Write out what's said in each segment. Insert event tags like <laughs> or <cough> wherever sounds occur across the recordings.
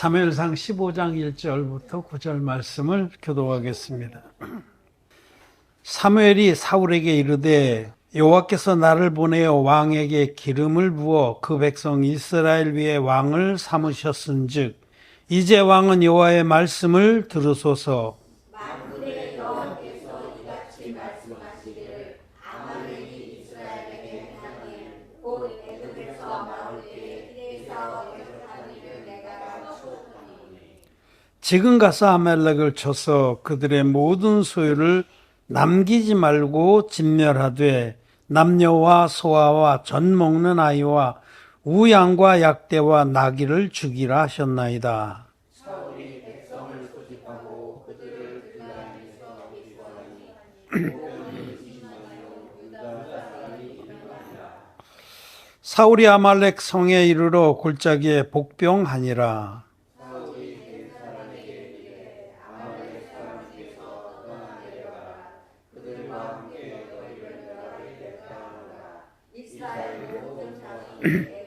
사무엘상 15장 1절부터 9절 말씀을 교도하겠습니다. 사무엘이 사울에게 이르되 여호와께서 나를 보내어 왕에게 기름을 부어 그 백성 이스라엘 위에 왕을 삼으셨은즉 이제 왕은 여호와의 말씀을 들으소서 지금 가서 아말렉을 쳐서 그들의 모든 소유를 남기지 말고 진멸하되 남녀와 소아와 젖 먹는 아이와 우양과 약대와 나귀를 죽이라 하셨나이다. 사울이 아말렉 성에 이르러 골짜기에 복병하니라. <clears throat>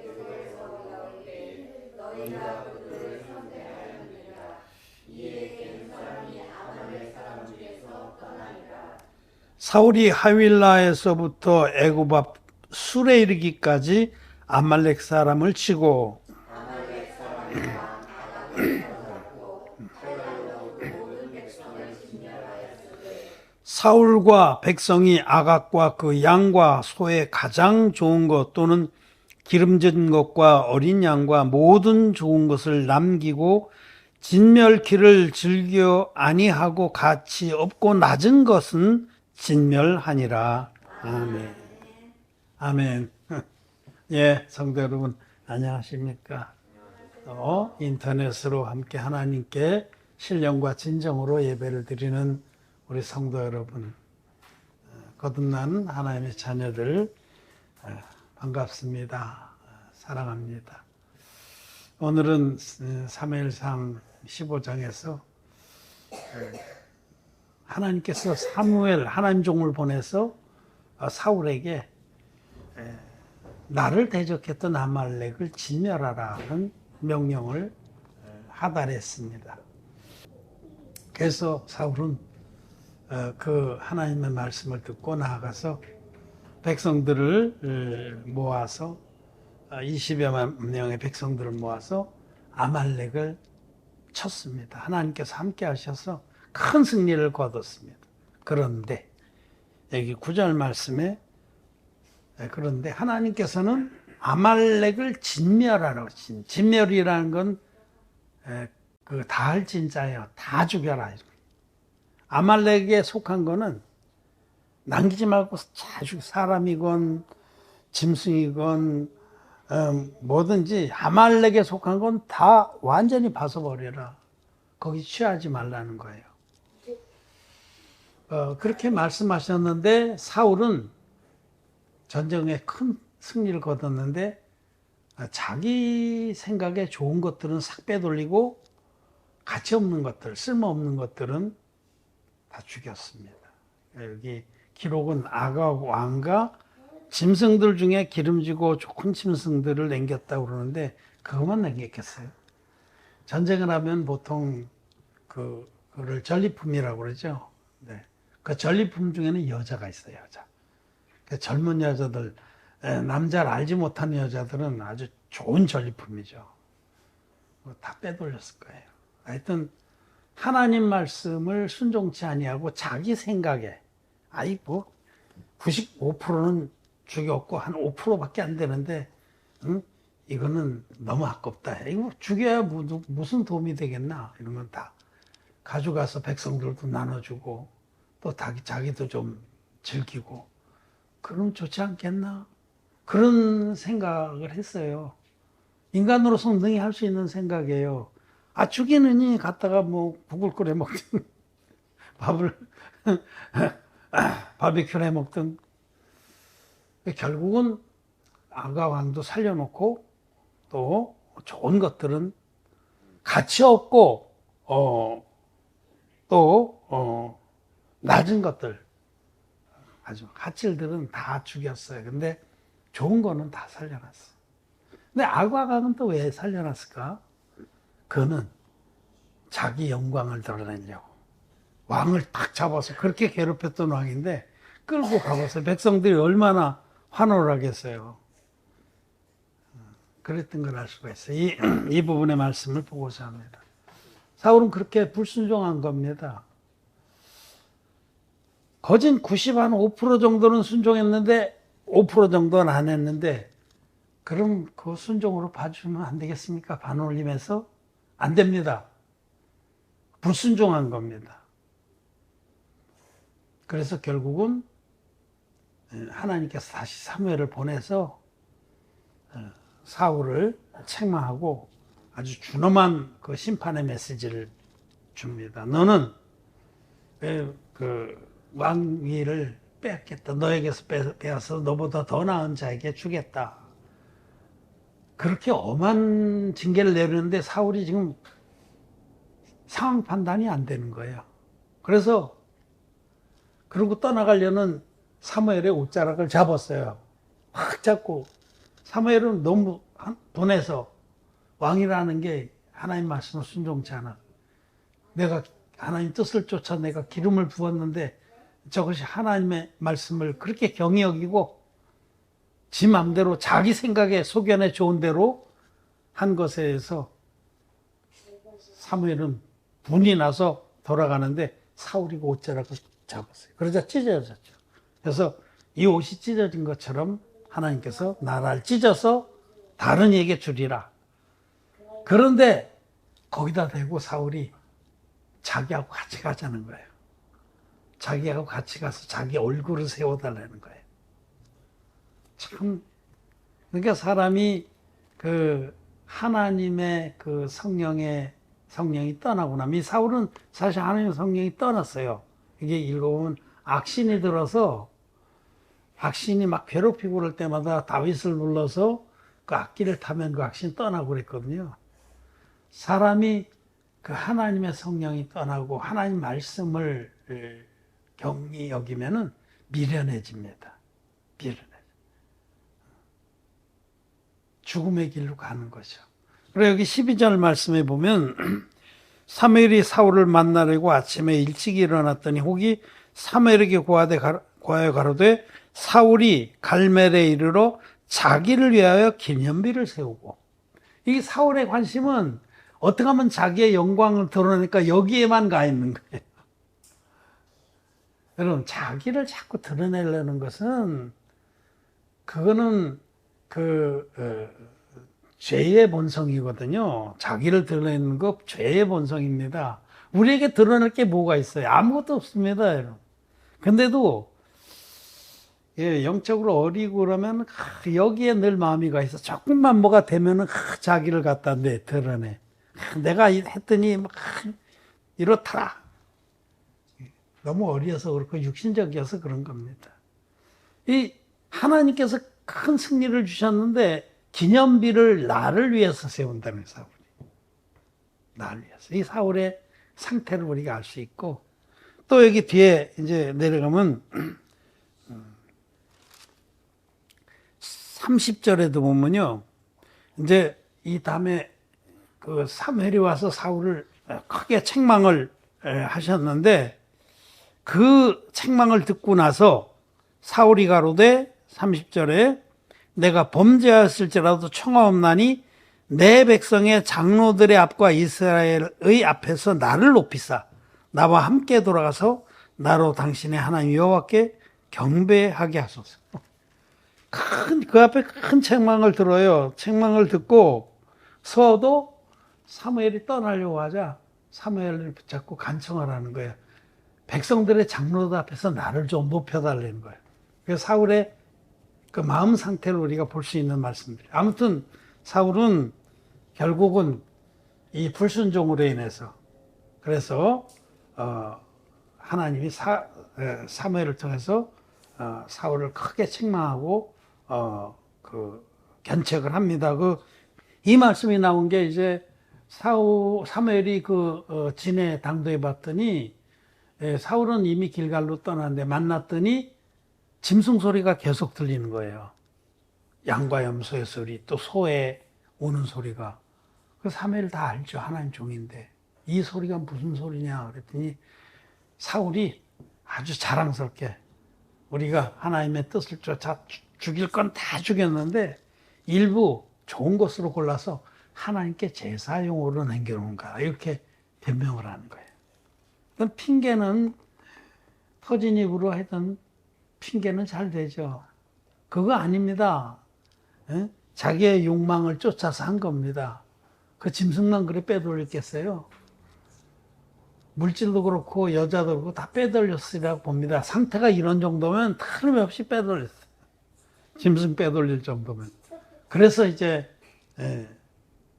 사울이 하윌라에서부터 애굽 앞 술에 이르기까지 아말렉 사람을 치고 <clears throat> 사울과 백성이 아각과 그 양과 소의 가장 좋은 것 또는 기름진 것과 어린 양과 모든 좋은 것을 남기고 진멸키를 즐겨 아니하고 가치 없고 낮은 것은 진멸하니라. 아멘. 아멘. <laughs> 예, 성도 여러분, 안녕하십니까? 또 인터넷으로 함께 하나님께 신령과 진정으로 예배를 드리는 우리 성도 여러분, 어, 거듭나는 하나님의 자녀들, 어, 반갑습니다. 어, 사랑합니다. 오늘은 사무엘상 15장에서 하나님께서 사무엘 하나님 종을 보내서 사울에게 나를 대적했던 아말렉을 진멸하라는 명령을 하달했습니다. 그래서 사울은 그 하나님의 말씀을 듣고 나아가서 백성들을 모아서 20여 명의 백성들을 모아서 아말렉을 쳤습니다. 하나님께서 함께 하셔서 큰 승리를 거뒀습니다. 그런데 여기 구절 말씀에 그런데 하나님께서는 아말렉을 진멸하라고 진 진멸이라는 건 그 다할 진짜예요. 다 죽여라. 아말렉에 속한 거는 남기지 말고 자주 사람이건 짐승이건 음, 뭐든지 아말렉에 속한 건 다 완전히 봐서버려라. 거기 취하지 말라는 거예요. 어, 그렇게 말씀하셨는데 사울은 전쟁에 큰 승리를 거뒀는데 자기 생각에 좋은 것들은 싹 빼돌리고 가치 없는 것들, 쓸모없는 것들은 다 죽였습니다. 여기 기록은 아가 왕과 짐승들 중에 기름지고 좋은 짐승들을 남겼다고 그러는데 그것만 남겼겠어요. 전쟁을 하면 보통 그, 그를 전리품이라고 그러죠. 네. 그 전리품 중에는 여자가 있어요, 여자. 그 젊은 여자들, 남자를 알지 못하는 여자들은 아주 좋은 전리품이죠. 다 빼돌렸을 거예요. 하여튼, 하나님 말씀을 순종치 아니하고 자기 생각에, 아이, 뭐, 95%는 죽였고, 한 5%밖에 안 되는데, 응? 이거는 너무 아깝다. 이거 죽여야 무슨 도움이 되겠나? 이런 건 다 가져가서 백성들도 나눠주고, 또 자기도 좀 즐기고, 그럼 좋지 않겠나? 그런 생각을 했어요. 인간으로서 능히 할 수 있는 생각이에요. 아, 죽이느니 갔다가 뭐 국을 끓여 먹든, <laughs> 밥을, 바비큐를 해 먹든. 결국은 아가 왕도 살려놓고 또 좋은 것들은 가치 없고, 어, 또, 어, 낮은 것들, 아주 가칠들은 다 죽였어요. 근데 좋은 거는 다 살려놨어. 근데 악과각은 또 왜 살려놨을까? 그는 자기 영광을 드러내려고 왕을 딱 잡아서 그렇게 괴롭혔던 왕인데 끌고 가봐서 백성들이 얼마나 환호를 하겠어요. 그랬던 걸 알 수가 있어요. 이, <clears throat> 이 부분의 말씀을 보고자 합니다. 사울은 그렇게 불순종한 겁니다. 거진 90한5% 정도는 순종했는데 5% 정도는 안 했는데 그럼 그 순종으로 봐주면 안 되겠습니까? 반올림해서 안 됩니다. 불순종한 겁니다. 그래서 결국은 하나님께서 다시 사무엘을 보내서 어, 사울을 책망하고 아주 준엄한 그 심판의 메시지를 줍니다. 너는 그 왕위를 뺏겠다. 너에게서 빼앗아 너보다 더 나은 자에게 주겠다. 그렇게 엄한 징계를 내리는데 사울이 지금 상황 판단이 안 되는 거예요. 그래서 그러고 떠나가려는 사무엘의 옷자락을 잡았어요. 확 잡고 사무엘은 너무 분해서 왕이라는 게 하나님 말씀을 순종치 않아. 내가 하나님 뜻을 쫓아 내가 기름을 부었는데 저것이 하나님의 말씀을 그렇게 경히 여기고 지 맘대로 자기 생각에 소견에 좋은 대로 한 것에 대해서 사무엘은 분이 나서 돌아가는데 사울이 그 옷자락을 잡았어요. 그러자 찢어졌죠. 그래서 이 옷이 찢어진 것처럼 하나님께서 나라를 찢어서 다른 이에게 주리라. 그런데 거기다 대고 사울이 자기하고 같이 가자는 거예요. 자기하고 같이 가서 자기 얼굴을 세워달라는 거예요. 참, 그러니까 사람이 그 하나님의 그 성령의 성령이 떠나고 나면 이 사울은 사실 하나님의 성령이 떠났어요. 이게 읽어보면 악신이 들어서 악신이 막 괴롭히고 그럴 때마다 다윗을 눌러서 그 악기를 타면 그 악신 떠나고 그랬거든요. 사람이 그 하나님의 성령이 떠나고 하나님 말씀을 경히 여기면은 미련해집니다. 미련해. 죽음의 길로 가는 거죠. 그리고 여기 12절 말씀에 보면 <clears throat> 사무엘이 사울을 만나려고 아침에 일찍 일어났더니 혹이 사무엘에게 고하되 고하여 가로되 사울이 갈멜에 이르러 자기를 위하여 기념비를 세우고 이 사울의 관심은 어떻게 하면 자기의 영광을 드러내니까 여기에만 가 있는 거예요. <laughs> 여러분 자기를 자꾸 드러내려는 것은 그거는 그 어, 죄의 본성이거든요. 자기를 드러내는 것 죄의 본성입니다. 우리에게 드러낼 게 뭐가 있어요? 아무것도 없습니다, 여러분. 근데도 예, 영적으로 어리고 그러면 아, 여기에 늘 마음이 가 있어. 조금만 뭐가 되면은 아, 자기를 갖다 내 드러내. 아, 내가 했더니 막 이렇더라. 너무 어려서 그렇고 육신적이어서 그런 겁니다. 이 하나님께서 큰 승리를 주셨는데 기념비를 나를 위해서 세운다는 사울이. 나를 위해서. 이 사울의 상태를 우리가 알 수 있고 또 여기 뒤에 이제 내려가면 30절에도 보면요. 이제 이 다음에 그 사무엘이 와서 사울을 크게 책망을 하셨는데 그 책망을 듣고 나서 사울이 가로되 30절에 내가 범죄하였을지라도 청하옵나니 내 백성의 장로들의 앞과 이스라엘의 앞에서 나를 높이사 나와 함께 돌아가서 나로 당신의 하나님 여호와께 경배하게 하소서. 큰 그 앞에 큰 책망을 들어요. 책망을 듣고 서도 사무엘이 떠나려고 하자 사무엘을 붙잡고 간청을 하는 거예요. 백성들의 장로들 앞에서 나를 좀 높여달라는 거예요. 그 사울의 그 마음 상태를 우리가 볼 수 있는 말씀들. 아무튼 사울은 결국은 이 불순종으로 인해서 그래서 어, 하나님이 사, 사무엘을 통해서 어, 사울을 크게 책망하고 어, 그 견책을 합니다. 그 이 말씀이 나온 게 이제 사우 사무엘이 그 어, 진에 당도해 봤더니 예, 사울은 이미 길갈로 떠났는데 만났더니 짐승 소리가 계속 들리는 거예요. 양과 염소의 소리, 또 소의 우는 소리가. 그 사무엘 다 알죠. 하나님 종인데. 이 소리가 무슨 소리냐 그랬더니 사울이 아주 자랑스럽게 우리가 하나님의 뜻을 쫓아 죽- 죽일 건 다 죽였는데 일부 좋은 것으로 골라서 하나님께 제사용으로 남겨놓은가 이렇게 변명을 하는 거예요. 그 핑계는 터진 입으로 하던 핑계는 잘 되죠. 그거 아닙니다. 예? 자기의 욕망을 쫓아서 한 겁니다. 그 짐승만 그래 빼돌렸겠어요? 물질도 그렇고 여자도 그렇고 다 빼돌렸으리라고 봅니다. 상태가 이런 정도면 틀림없이 빼돌렸어요. 짐승 빼돌릴 정도면. 그래서 이제 예,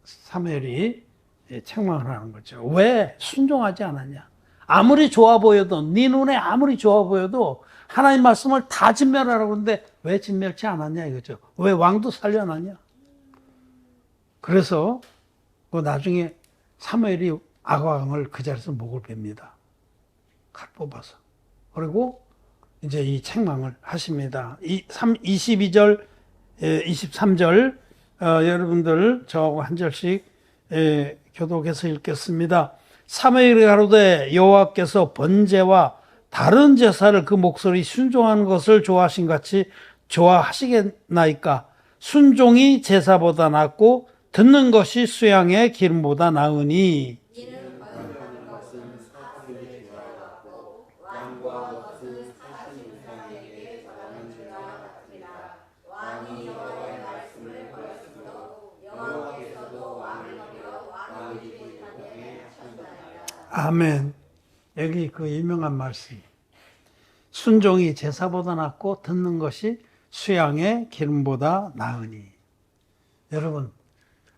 사무엘이 예, 책망을 하는 거죠. 왜 순종하지 않았냐? 아무리 좋아 보여도 네 눈에 아무리 좋아 보여도 하나님 말씀을 다 진멸하라고 그러는데 왜 진멸치 않았냐 이거죠. 왜 왕도 살려놨냐? 그래서 그 나중에 사무엘이 아가왕을 그 자리에서 목을 뺍니다. 칼 뽑아서. 그리고 이제 이 책망을 하십니다. 이 3, 22절, 예, 23절, 어, 여러분들 저하고 한 절씩 예, 교독해서 읽겠습니다. 사무엘이 가로되 여호와께서 번제와 다른 제사를 그 목소리 순종하는 것을 좋아하신 같이 좋아하시겠나이까? 순종이 제사보다 낫고 듣는 것이 수양의 기름보다 나으니 아멘. 여기 그 유명한 말씀. 순종이 제사보다 낫고 듣는 것이 수양의 기름보다 나으니. 여러분,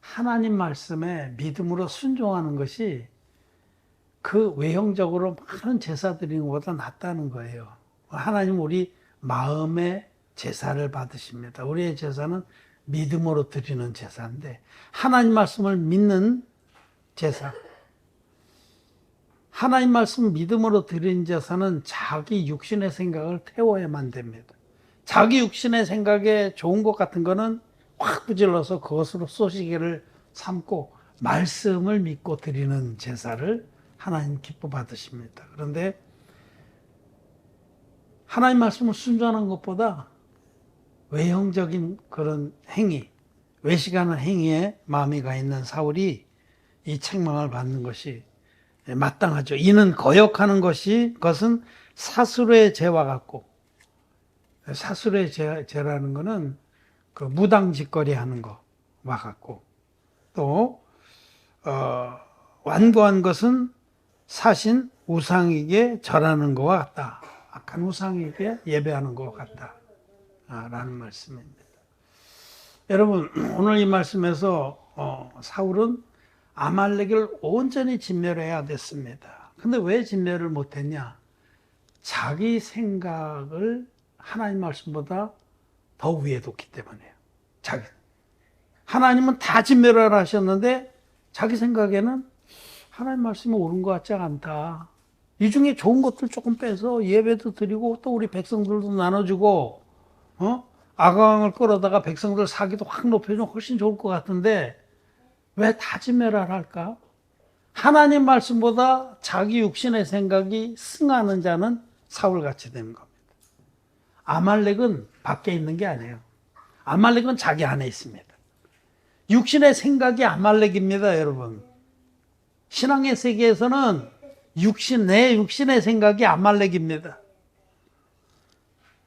하나님 말씀에 믿음으로 순종하는 것이 그 외형적으로 많은 제사 드리는 것보다 낫다는 거예요. 하나님 우리 마음의 제사를 받으십니다. 우리의 제사는 믿음으로 드리는 제사인데 하나님 말씀을 믿는 제사. 하나님 말씀 믿음으로 드리는 제사는 자기 육신의 생각을 태워야만 됩니다. 자기 육신의 생각에 좋은 것 같은 거는 확 부질러서 그것으로 소시계를 삼고 말씀을 믿고 드리는 제사를 하나님 기뻐 받으십니다. 그런데 하나님 말씀을 순종하는 것보다 외형적인 그런 행위, 외식하는 행위에 마음이 가 있는 사울이 이 책망을 받는 것이 마땅하죠. 이는 거역하는 것이 것은 사술의 죄와 같고 사술의 죄, 죄라는 것은 그 무당짓거리 하는 거와 같고 또 어, 완고한 것은 사신 우상에게 절하는 것과 같다. 악한 우상에게 예배하는 것 같다. 아, 라는 말씀입니다. 여러분 오늘 이 말씀에서 어, 사울은 아말렉을 온전히 진멸해야 됐습니다. 근데 왜 진멸을 못했냐? 자기 생각을 하나님 말씀보다 더 위에 뒀기 때문이에요. 자기. 하나님은 다 진멸하라 하셨는데 자기 생각에는 하나님 말씀이 옳은 것 같지 않다. 이 중에 좋은 것들 조금 빼서 예배도 드리고 또 우리 백성들도 나눠주고, 어? 아강을 끌어다가 백성들 사기도 확 높여주면 훨씬 좋을 것 같은데 왜다 진멸하라 할까? 하나님 말씀보다 자기 육신의 생각이 승하는 자는 사울같이 되는 겁니다. 아말렉은 밖에 있는 게 아니에요. 아말렉은 자기 안에 있습니다. 육신의 생각이 아말렉입니다, 여러분. 신앙의 세계에서는 육신, 내 육신의 생각이 아말렉입니다.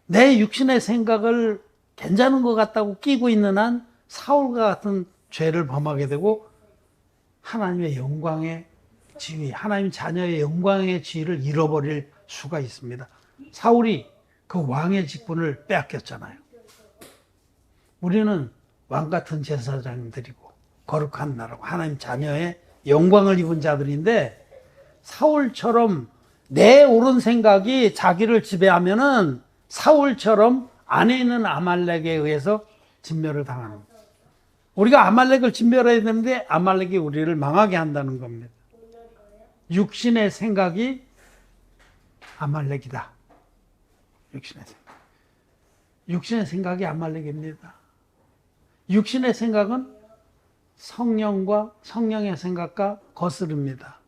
내 육신의 생각을 괜찮은 것 같다고 끼고 있는 한 사울과 같은 죄를 범하게 되고 하나님의 영광의 지위, 하나님 자녀의 영광의 지위를 잃어버릴 수가 있습니다. 사울이 그 왕의 직분을 빼앗겼잖아요. 우리는 왕 같은 제사장들이고 거룩한 나라고 하나님 자녀의 영광을 입은 자들인데 사울처럼 내 옳은 생각이 자기를 지배하면은 사울처럼 안에 있는 아말렉에 의해서 진멸을 당하는. 우리가 아말렉을 진멸해야 되는데 아말렉이 우리를 망하게 한다는 겁니다. 육신의 생각이 아말렉이다. 육신의 생각. 육신의 생각이 아말렉입니다. 육신의 생각은 성령과 성령의 생각과 거스릅니다.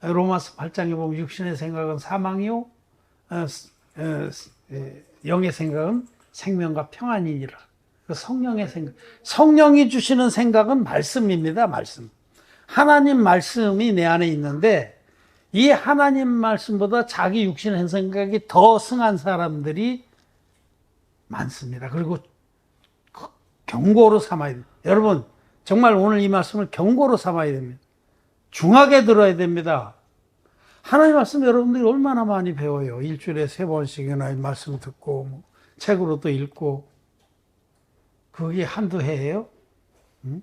로마서 8장에 보면 육신의 생각은 사망이요, 어, 스- 어, 스- 에, 영의 생각은 생명과 평안이니라. 그 성령의 생각, 성령이 주시는 생각은 말씀입니다. 말씀. 하나님 말씀이 내 안에 있는데 이 하나님 말씀보다 자기 육신의 생각이 더 승한 사람들이 많습니다. 그리고 그 경고로 삼아야 됩니다. 여러분, 정말 오늘 이 말씀을 경고로 삼아야 됩니다. 중하게 들어야 됩니다. 하나님 말씀 여러분들이 얼마나 많이 배워요. 일주일에 세 번씩이나 이 말씀 듣고, 뭐 책으로도 읽고. 그게 한두 해예요? 응?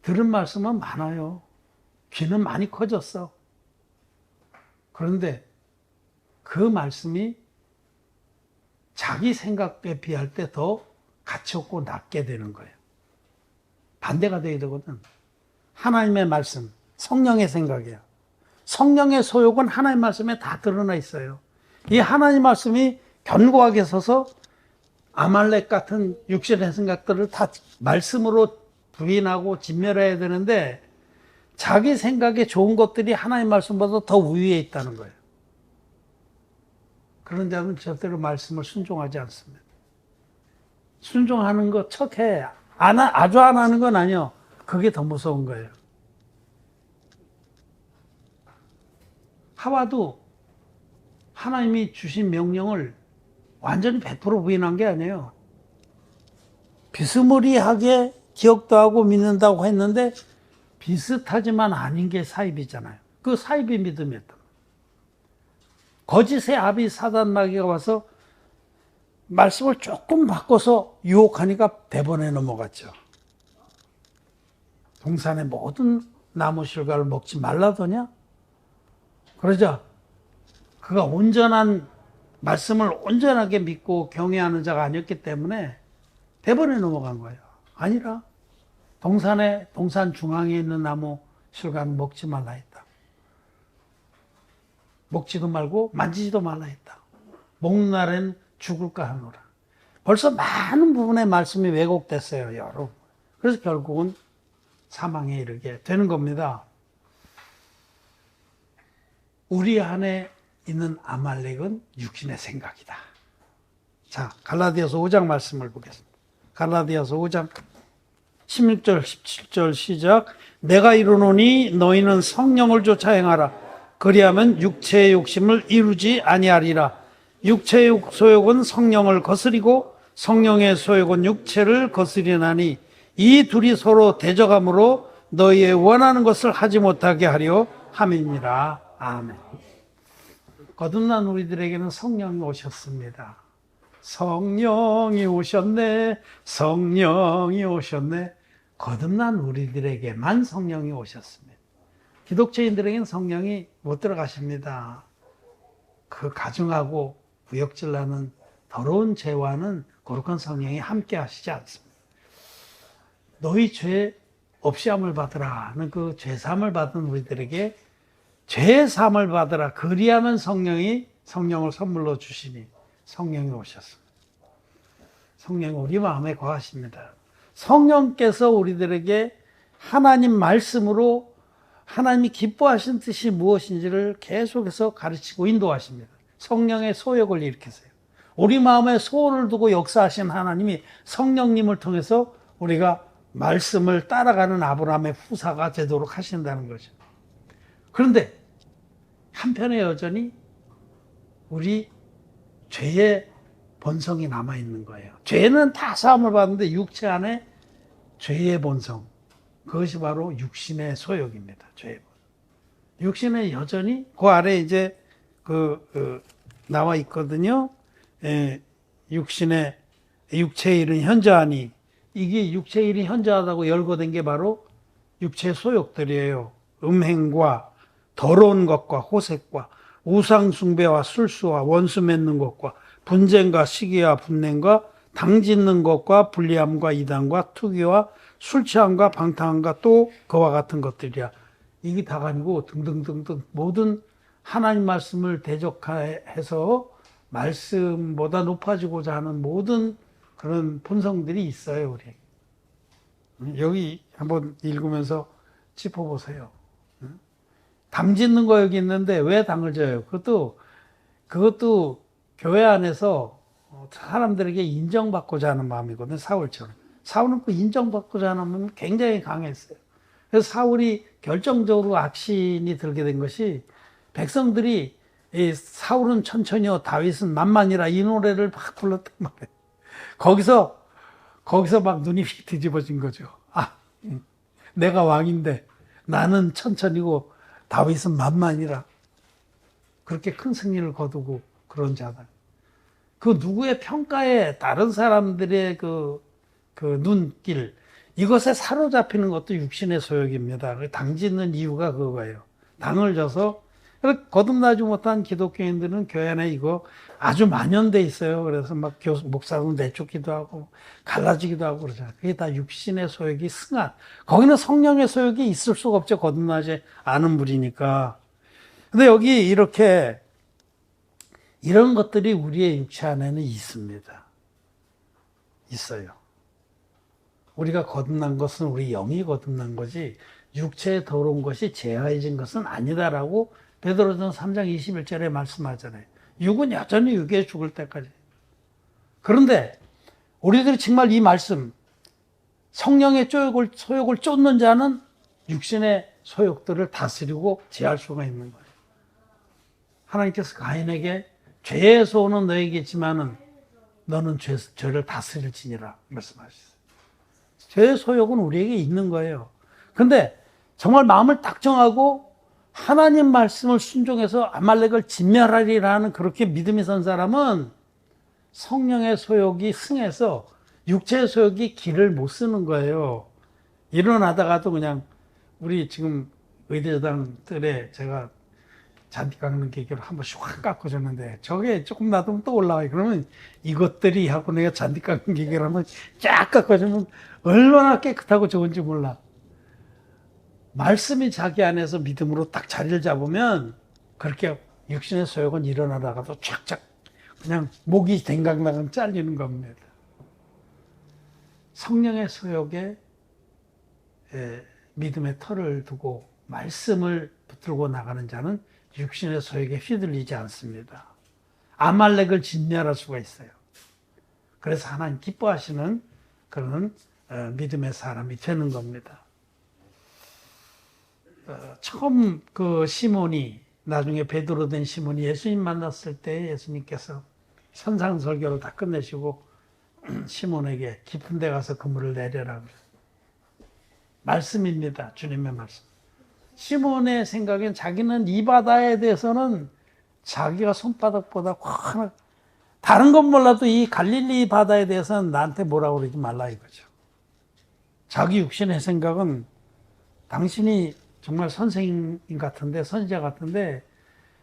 들은 말씀은 많아요. 귀는 많이 커졌어. 그런데 그 말씀이 자기 생각에 비할 때 더 가치 없고 낮게 되는 거예요. 반대가 돼야 되거든. 하나님의 말씀, 성령의 생각이야. 성령의 소욕은 하나님 말씀에 다 드러나 있어요. 이 하나님 말씀이 견고하게 서서 아말렉 같은 육신의 생각들을 다 말씀으로 부인하고 진멸해야 되는데 자기 생각에 좋은 것들이 하나님 말씀보다 더 우위에 있다는 거예요. 그런 자는 절대로 말씀을 순종하지 않습니다. 순종하는 거 척해. 안, 하- 아주 안 하는 건 아니요. 그게 더 무서운 거예요. 하와도 하나님이 주신 명령을 완전히 100% 부인한 게 아니에요. 비스무리하게 기억도 하고 믿는다고 했는데 비슷하지만 아닌 게 사입이잖아요. 그 사입이 믿음이었다. 거짓의 아비 사단 마귀가 와서 말씀을 조금 바꿔서 유혹하니까 대번에 넘어갔죠. 동산의 모든 나무 실과를 먹지 말라더냐? 그러자 그가 온전한 말씀을 온전하게 믿고 경외하는 자가 아니었기 때문에 대번에 넘어간 거예요. 아니라 동산에 동산 중앙에 있는 나무 실과는 먹지 말라 했다. 먹지도 말고 만지지도 말라 했다. 먹는 날엔 죽을까 하노라. 벌써 많은 부분의 말씀이 왜곡됐어요, 여러분. 그래서 결국은 사망에 이르게 되는 겁니다. 우리 안에 있는 아말렉은 육신의 생각이다. 자, 갈라디아서 5장 말씀을 보겠습니다. 갈라디아서 5장 16절, 17절 시작. 내가 이르노니 너희는 성령을 쫓아 행하라. 그리하면 육체의 욕심을 이루지 아니하리라. 육체의 욕- 소욕은 성령을 거스리고 성령의 소욕은 육체를 거스리나니 이 둘이 서로 대적함으로 너희의 원하는 것을 하지 못하게 하려 함이니라. 아멘. 거듭난 우리들에게는 성령이 오셨습니다. 성령이 오셨네. 성령이 오셨네. 거듭난 우리들에게만 성령이 오셨습니다. 기독교인들에게는 성령이 못 들어가십니다. 그 가증하고 구역질나는 더러운 죄와는 거룩한 성령이 함께 하시지 않습니다. 너희 죄 없이 함을 받으라 하는 그 죄삼을 받은 우리들에게 죄 삼을 받으라 그리하면 성령이 성령을 선물로 주시니 성령이 오셨습니다. 성령이 우리 마음에 거하십니다. 성령께서 우리들에게 하나님 말씀으로 하나님이 기뻐하신 뜻이 무엇인지를 계속해서 가르치고 인도하십니다. 성령의 소욕을 일으키세요. 우리 마음에 소원을 두고 역사하신 하나님이 성령님을 통해서 우리가 말씀을 따라가는 아브라함의 후사가 되도록 하신다는 거죠. 그런데 한편에 여전히 우리 죄의 본성이 남아 있는 거예요. 죄는 다 사함을 받는데 육체 안에 죄의 본성 그것이 바로 육신의 소욕입니다. 죄의 본성. 육신에 여전히 그 아래 이제 그, 그 나와 있거든요. 에, 육신의 육체의 일은 현저하니 이게 육체의 일이 현저하다고 열거된 게 바로 육체의 소욕들이에요. 음행과 더러운 것과 호색과 우상숭배와 술수와 원수 맺는 것과 분쟁과 시기와 분냉과 당짓는 것과 불리함과 이단과 투기와 술 취함과 방탕함과 또 그와 같은 것들이야. 이게 다가 아니고 등등등등 모든 하나님 말씀을 대적해서 말씀보다 높아지고자 하는 모든 그런 본성들이 있어요, 우리. 여기 한번 읽으면서 짚어보세요. 담 짓는 거 여기 있는데 왜 당을 져요? 그것도 그것도 교회 안에서 사람들에게 인정받고자 하는 마음이거든요. 사울처럼. 사울은 그 인정받고자 하는 마음이 굉장히 강했어요. 그래서 사울이 결정적으로 악신이 들게 된 것이 백성들이 이 사울은 천천히요 다윗은 만만이라 이 노래를 막 불렀단 말이에요. 거기서 거기서 막 눈이 휙 뒤집어진 거죠. 아, 내가 왕인데 나는 천천히고 다윗은 만만이라 그렇게 큰 승리를 거두고 그런 자다. 그 누구의 평가에 다른 사람들의 그, 그 눈길, 이것에 사로잡히는 것도 육신의 소욕입니다. 그 당짓는 이유가 그거예요. 당을 져서 거듭나지 못한 기독교인들은 교회 안에 이거 아주 만연돼 있어요. 그래서 막 교수, 목사는 내쫓기도 하고 갈라지기도 하고 그러잖아요. 그게 다 육신의 소욕이 승한. 거기는 성령의 소욕이 있을 수가 없죠. 거듭나지 않은 물이니까. 근데 여기 이렇게 이런 것들이 우리의 육체 안에는 있습니다. 있어요. 우리가 거듭난 것은 우리 영이 거듭난 거지 육체에 더러운 것이 제하해진 것은 아니다라고 베드로전 3장 21절에 말씀하잖아요. 육은 여전히 육에 죽을 때까지. 그런데 우리들이 정말 이 말씀 성령의 소욕을, 소욕을 쫓는 자는 육신의 소욕들을 다스리고 제할 수가 있는 거예요. 하나님께서 가인에게 죄의 소원은 너에게 있지만은 너는 죄, 죄를 다스릴지니라 말씀하셨어요. 죄의 소욕은 우리에게 있는 거예요. 근데 정말 마음을 딱 정하고 하나님 말씀을 순종해서 아말렉을 진멸하리라는 그렇게 믿음이 선 사람은 성령의 소욕이 승해서 육체의 소욕이 길을 못 쓰는 거예요. 일어나다가도 그냥 우리 지금 의대장들에 제가 잔디 깎는 계기로 한 번씩 확 깎아줬는데 저게 조금 놔두면 또 올라와요. 그러면 이것들이 하고 내가 잔디 깎는 계기로 한번 쫙 깎아주면 얼마나 깨끗하고 좋은지 몰라. 말씀이 자기 안에서 믿음으로 딱 자리를 잡으면 그렇게 육신의 소욕은 일어나다가도 쫙쫙 그냥 목이 댕강나강 잘리는 겁니다. 성령의 소욕에 믿음의 털을 두고 말씀을 붙들고 나가는 자는 육신의 소욕에 휘둘리지 않습니다. 아말렉을 진멸할 수가 있어요. 그래서 하나님 기뻐하시는 그런 어, 믿음의 사람이 되는 겁니다. 어, 처음 그 시몬이 나중에 베드로 된 시몬이 예수님 만났을 때 예수님께서 선상 설교를 다 끝내시고 <clears throat> 시몬에게 깊은 데 가서 그물을 내려라 말씀입니다. 주님의 말씀. 시몬의 생각엔 자기는 이 바다에 대해서는 자기가 손바닥보다 확 다른 건 몰라도 이 갈릴리 바다에 대해서는 나한테 뭐라고 그러지 말라 이거죠. 자기 육신의 생각은 당신이 정말 선생님 같은데 선지자 같은데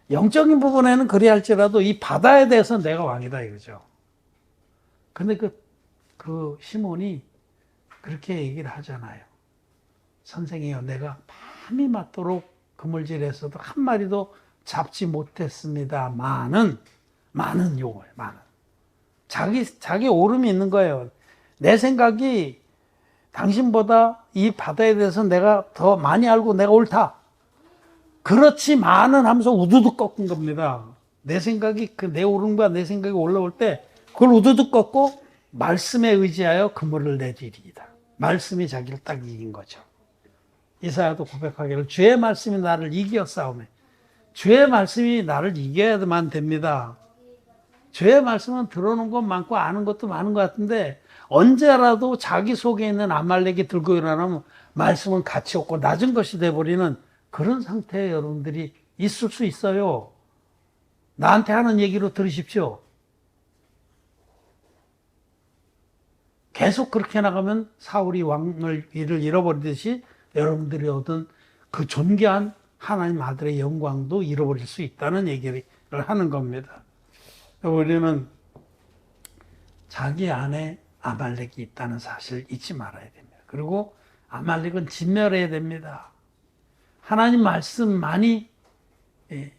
영적인 부분에는 그리 할지라도 이 바다에 대해서 내가 왕이다 이거죠. 근데 그, 그 시몬이 그렇게 얘기를 하잖아요. 선생이요, 내가 밤이 맞도록 그물질에서도 한 마리도 잡지 못했습니다. 많은, 많은 요거예요, 많은. 자기, 자기 오름이 있는 거예요. 내 생각이 당신보다 이 바다에 대해서 내가 더 많이 알고 내가 옳다. 그렇지만은 하면서 우두둑 꺾은 겁니다. 내 생각이 그 내 오름과 내 생각이 올라올 때 그걸 우두둑 꺾고 말씀에 의지하여 그물을 내리리이다. 말씀이 자기를 딱 이긴 거죠. 이사야도 고백하기를 주의 말씀이 나를 이겨 싸움에 주의 말씀이 나를 이겨야만 됩니다. 주의 말씀은 들어오는 것 많고 아는 것도 많은 것 같은데 언제라도 자기 속에 있는 아말렉이 들고 일어나면 말씀은 가치 없고 낮은 것이 돼버리는 그런 상태에 여러분들이 있을 수 있어요. 나한테 하는 얘기로 들으십시오. 계속 그렇게 나가면 사울이 왕을 일을 잃어버리듯이 여러분들이 얻은 그 존귀한 하나님 아들의 영광도 잃어버릴 수 있다는 얘기를 하는 겁니다. 우리는 자기 안에 아말렉이 있다는 사실을 잊지 말아야 됩니다. 그리고 아말렉은 진멸해야 됩니다. 하나님 말씀만이 예,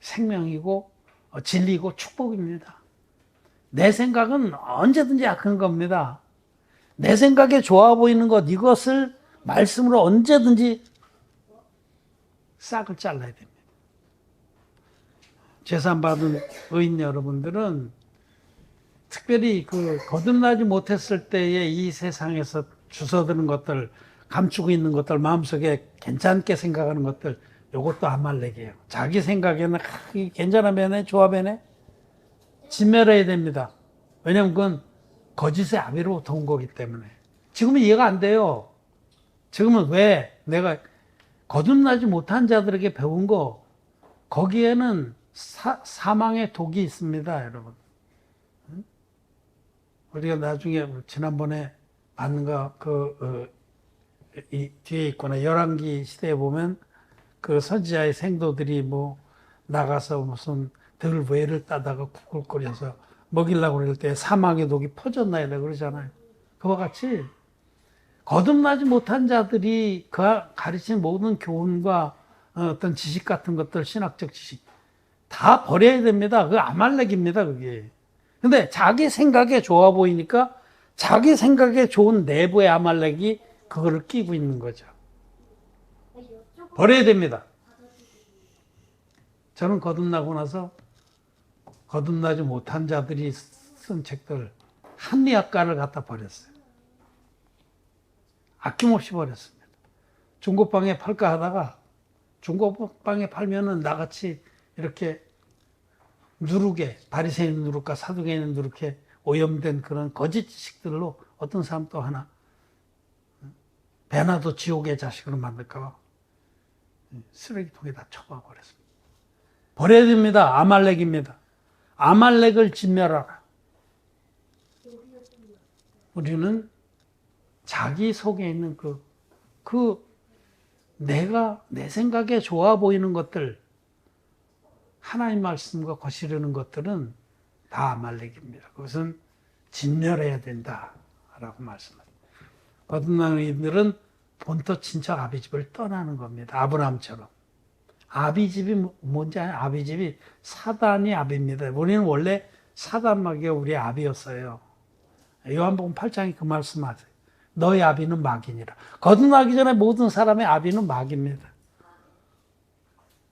생명이고 어, 진리고 축복입니다. 내 생각은 언제든지 약한 겁니다. 내 생각에 좋아 보이는 것 이것을 말씀으로 언제든지 싹을 잘라야 됩니다. 재산 받은 의인 여러분들은 특별히 그 거듭나지 못했을 때의 이 세상에서 주워드는 것들, 감추고 있는 것들, 마음속에 괜찮게 생각하는 것들, 요것도 아말렉이에요. 자기 생각에는 아, 괜찮아 배네, 좋아 배네. 진멸해야 됩니다. 왜냐면 그건 거짓의 아비로부터 온 거기 때문에. 지금은 이해가 안 돼요. 지금은 왜 내가 거듭나지 못한 자들에게 배운 거, 거기에는 사, 사망의 독이 있습니다, 여러분. 응? 우리가 나중에 지난번에 봤는가, 그, 어, 이 뒤에 있거나 열왕기 시대에 보면 그 선지자의 생도들이 뭐 나가서 무슨 들외를 따다가 구글거려서 먹이려고 그럴 때 사망의 독이 퍼졌나야 돼 그러잖아요. 그와 같이 거듭나지 못한 자들이 그 가르친 모든 교훈과 어떤 지식 같은 것들, 신학적 지식 다 버려야 됩니다. 그 아말렉입니다, 그게. 근데 자기 생각에 좋아 보이니까 자기 생각에 좋은 내부의 아말렉이 그거를 끼고 있는 거죠. 버려야 됩니다. 저는 거듭나고 나서 거듭나지 못한 자들이 쓴 책들 한리학가를 갖다 버렸어요. 아낌없이 버렸습니다. 중고방에 팔까 하다가 중고방에 팔면은 나같이 이렇게 누룩에 바리새인 누룩과 사두개인 누룩에 오염된 그런 거짓 지식들로 어떤 사람 또 하나 배나도 지옥의 자식으로 만들까봐 쓰레기통에다 쳐봐 버렸습니다. 버려야 됩니다. 아말렉입니다. 아말렉을 진멸하라. 우리는 자기 속에 있는 그, 그, 내가, 내 생각에 좋아 보이는 것들, 하나님 말씀과 거스르는 것들은 다 아말렉입니다. 그것은 진멸해야 된다라고 말씀합니다. 거듭나는 이들은 본토 친척 아비집을 떠나는 겁니다. 아브라함처럼. 아비집이 뭔지 아요 아비집이 사단이 아비입니다. 우리는 원래 사단 마귀가 우리 아비였어요. 요한복음 8장에 그 말씀하세요. 너의 아비는 마귀니라. 거듭나기 전에 모든 사람의 아비는 마귀입니다.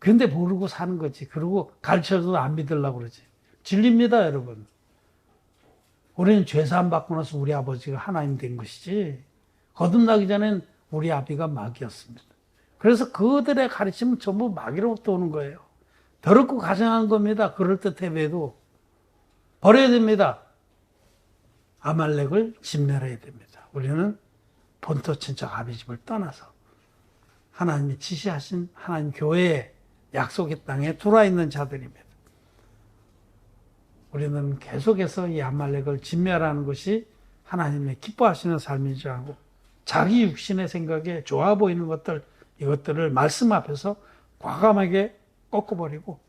근데 모르고 사는 거지. 그리고 가르쳐도 안 믿으려고 그러지. 진리입니다, 여러분. 우리는 죄사함 받고 나서 우리 아버지가 하나님 된 것이지. 거듭나기 전엔 우리 아비가 마귀였습니다. 그래서 그들의 가르침은 전부 마귀로부터 오는 거예요. 더럽고 가증한 겁니다. 그럴듯해 배도. 버려야 됩니다. 아말렉을 진멸해야 됩니다. 우리는 본토 친척 아비집을 떠나서 하나님이 지시하신 하나님 교회의 약속의 땅에 들어와 있는 자들입니다. 우리는 계속해서 이 아말렉을 진멸하는 것이 하나님의 기뻐하시는 줄 알고 자기 육신의 생각에 좋아 보이는 것들 이것들을 말씀 앞에서 과감하게 꺾어버리고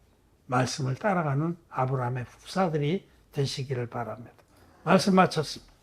말씀을 따라가는 아브라함의 후사들이 되시기를 바랍니다. 말씀 마쳤습니다.